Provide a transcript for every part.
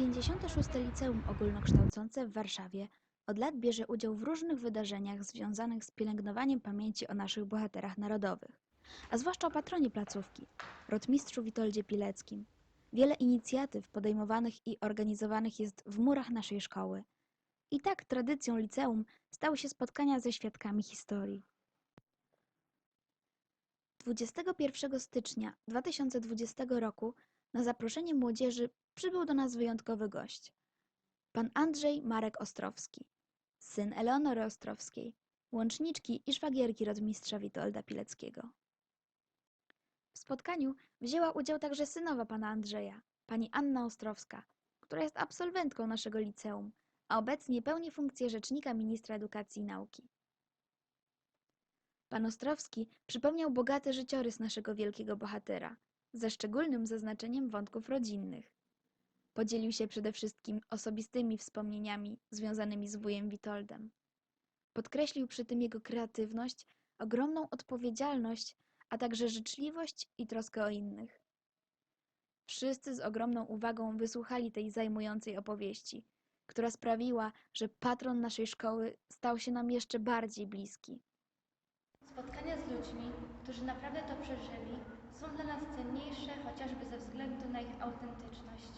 56. Liceum Ogólnokształcące w Warszawie od lat bierze udział w różnych wydarzeniach związanych z pielęgnowaniem pamięci o naszych bohaterach narodowych, a zwłaszcza o patronie placówki, rotmistrzu Witoldzie Pileckim. Wiele inicjatyw podejmowanych i organizowanych jest w murach naszej szkoły. I tak tradycją liceum stały się spotkania ze świadkami historii. 21 stycznia 2020 roku na zaproszenie młodzieży przybył do nas wyjątkowy gość. Pan Andrzej Marek Ostrowski, syn Eleonory Ostrowskiej, łączniczki i szwagierki rodmistrza Witolda Pileckiego. W spotkaniu wzięła udział także synowa pana Andrzeja, pani Anna Ostrowska, która jest absolwentką naszego liceum, a obecnie pełni funkcję rzecznika ministra edukacji i nauki. Pan Ostrowski przypomniał bogaty życiorys naszego wielkiego bohatera, ze szczególnym zaznaczeniem wątków rodzinnych. Podzielił się przede wszystkim osobistymi wspomnieniami związanymi z wujem Witoldem. Podkreślił przy tym jego kreatywność, ogromną odpowiedzialność, a także życzliwość i troskę o innych. Wszyscy z ogromną uwagą wysłuchali tej zajmującej opowieści, która sprawiła, że patron naszej szkoły stał się nam jeszcze bardziej bliski. Spotkania z ludźmi, którzy naprawdę to przeżyli, są dla nas cenniejsze chociażby ze względu na ich autentyczność.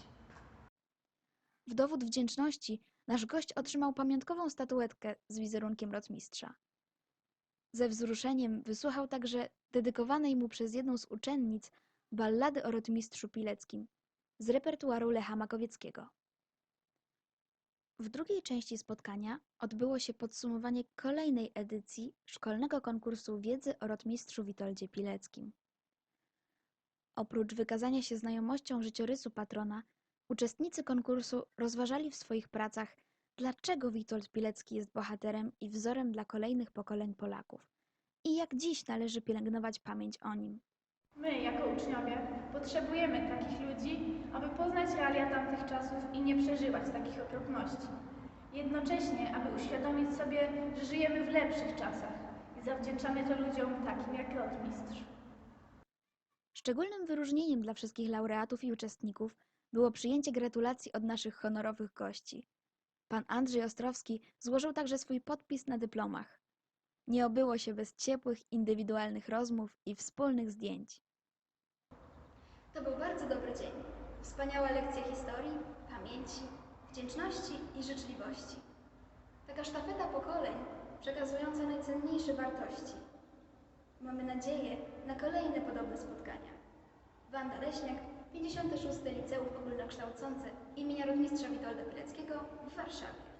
W dowód wdzięczności nasz gość otrzymał pamiątkową statuetkę z wizerunkiem rotmistrza. Ze wzruszeniem wysłuchał także dedykowanej mu przez jedną z uczennic ballady o rotmistrzu Pileckim z repertuaru Lecha Makowieckiego. W drugiej części spotkania odbyło się podsumowanie kolejnej edycji szkolnego konkursu wiedzy o rotmistrzu Witoldzie Pileckim. Oprócz wykazania się znajomością życiorysu patrona, uczestnicy konkursu rozważali w swoich pracach, dlaczego Witold Pilecki jest bohaterem i wzorem dla kolejnych pokoleń Polaków i jak dziś należy pielęgnować pamięć o nim. My, jako uczniowie, potrzebujemy takich ludzi, aby poznać realia tamtych czasów i nie przeżywać takich okropności. Jednocześnie, aby uświadomić sobie, że żyjemy w lepszych czasach i zawdzięczamy to ludziom takim jak rotmistrz. Szczególnym wyróżnieniem dla wszystkich laureatów i uczestników było przyjęcie gratulacji od naszych honorowych gości. Pan Andrzej Ostrowski złożył także swój podpis na dyplomach. Nie obyło się bez ciepłych, indywidualnych rozmów i wspólnych zdjęć. To był bardzo dobry dzień. Wspaniała lekcja historii, pamięci, wdzięczności i życzliwości. Taka sztafeta pokoleń przekazująca najcenniejsze wartości. Mamy nadzieję na kolejne podobne spotkania. Wanda Leśniak, 56. Liceum Ogólnokształcące imienia Rotmistrza Witolda Pileckiego w Warszawie.